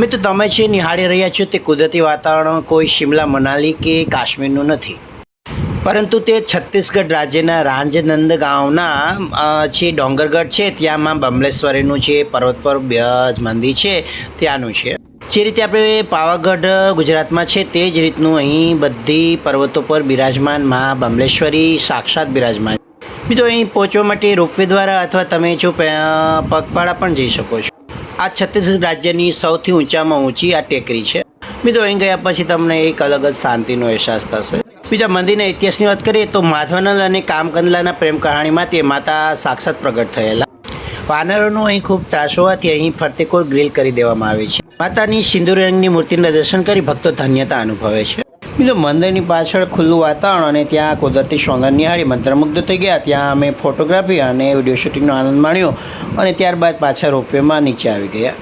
મિત્રો, તમે છે નિહાળી રહ્યા છો તે કુદરતી વાતાવરણ, કોઈ શિમલા મનાલી કે કાશ્મીરનું નથી. પરંતુ તે છત્તીસગઢ રાજ્યના રાજનંદ ગામના જે ડોંગરગઢ છે ત્યાં માં બમલેશ્વરીનું જે પર્વત પર મંદિર છે, ત્યાંનું છે. જે રીતે આપણે પાવાગઢ, ગુજરાતમાં છે, તે જ રીતનું અહીં બધી પર્વતો પર બિરાજમાન મા બમલેશ્વરી સાક્ષાત બિરાજમાન મિત્રો, અહીં પહોંચવા માટે રોપવે દ્વારા અથવા તમે જો પગપાળા પણ જઈ શકો છો. આ છત્તીસગઢ રાજ્યની સૌથી ઊંચામાં ઊંચી આ ટેકરી છે. મિત્રો, અહીં ગયા પછી તમને એક અલગ જ શાંતિનો અહેસાસ થશે. બીજા મંદિરના ઇતિહાસની વાત કરીએ તો માધવાનંદ અને કામકંદલાના પ્રેમ કહાણીમાં તે માતા સાક્ષાત પ્રગટ થયેલા. વાનરોનો અહીં ખૂબ ત્રાસ હોવાથી અહીં ફરતેકોર ગ્રીલ કરી દેવામાં આવે છે. માતાની સિંદૂર રંગની મૂર્તિના દર્શન કરી ભક્તો ધન્યતા અનુભવે છે. બીજો મંદિરની પાછળ ખુલ્લું વાતાવરણ અને ત્યાં કુદરતી સૌંદર્ય નિહાળી મંત્રમુગ્ધ થઈ ગયા. ત્યાં અમે ફોટોગ્રાફી અને વીડિયો શૂટિંગનો આનંદ માણ્યો. અને ત્યારબાદ પાછા રોપવેમાં નીચે આવી ગયા.